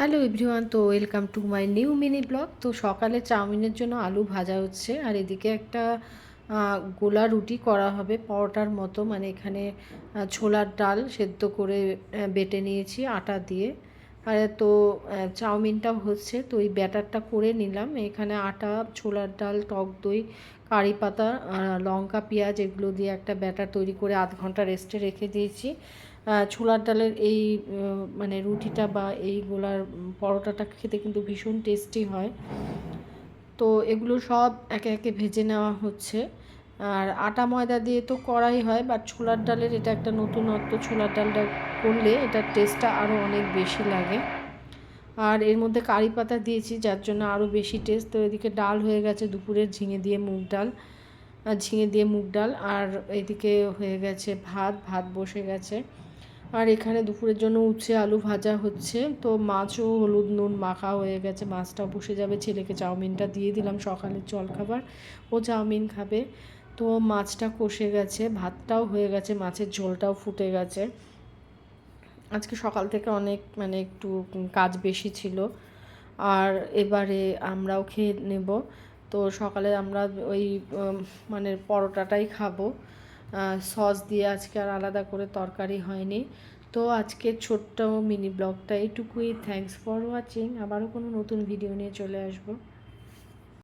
Hello everyone তো welcome to my new mini vlog. তো সকালে চাউমিনের জন্য আলু ভাজা হচ্ছে আর এদিকে একটা গোলা রুটি করা হবে পরোটার মতো। মানে এখানে ছোলার ডাল সেদ্ধ করে বেটে নিয়েছি আটা দিয়ে। আর তো আহ, চাউমিনটাও হচ্ছে তো এই ব্যাটারটা করে নিলাম। এখানে আটা ছোলার ডাল টক দই কারি পাতা লঙ্কা পেঁয়াজ এগুলো দিয়ে একটা ব্যাটার তৈরি করে আধ ঘণ্টা রেস্টে রেখে দিয়েছি। ছোলার ডালের এই মানে রুটিটা বা এই গোলার পরোটাটা খেতে কিন্তু ভীষণ টেস্টি হয়। তো এগুলো সব একে একে ভেজে নেওয়া হচ্ছে। আর আটা ময়দা দিয়ে তো করাই হয় বাট ছোলার ডালের এটা একটা নতুনত্ব, ছোলার ডালটা করলে এটার টেস্টটা আরও অনেক বেশি লাগে। আর এর মধ্যে কারি পাতা দিয়েছি, যার জন্য আরও বেশি টেস্ট তো এদিকে ডাল হয়ে গেছে দুপুরের ঝিঙে দিয়ে মুগ ডাল। ঝিঙে দিয়ে মুগ ডাল আর এদিকে হয়ে গেছে ভাত ভাত বসে গেছে। আর এখানে দুপুরের জন্য উচ্ছে আলু ভাজা হচ্ছে। তো মাছও হলুদ, নুন মাখা হয়ে গেছে। মাছটাও বসে যাবে। ছেলেকে চাউমিনটা দিয়ে দিলাম সকালের জলখাবার ও চাউমিন খাবে। তো মাছটা কষে গেছে, ভাতটাও হয়ে গেছে, মাছের ঝোলটাও ফুটে গেছে। আজকে সকাল থেকে অনেক মানে একটু কাজ বেশি ছিল। আর এবারে আমরাও খেয়ে নেব। তো সকালে আমরা ওই মানে পরোটাটাই খাব। সস দিয়ে আজকে আর আলাদা করে তরকারি হয়নি। তো আজকের ছোট্ট মিনি ব্লগটা এইটুকুই। থ্যাংকস ফর ওয়াচিং আবারও কোনো নতুন ভিডিও নিয়ে চলে আসব।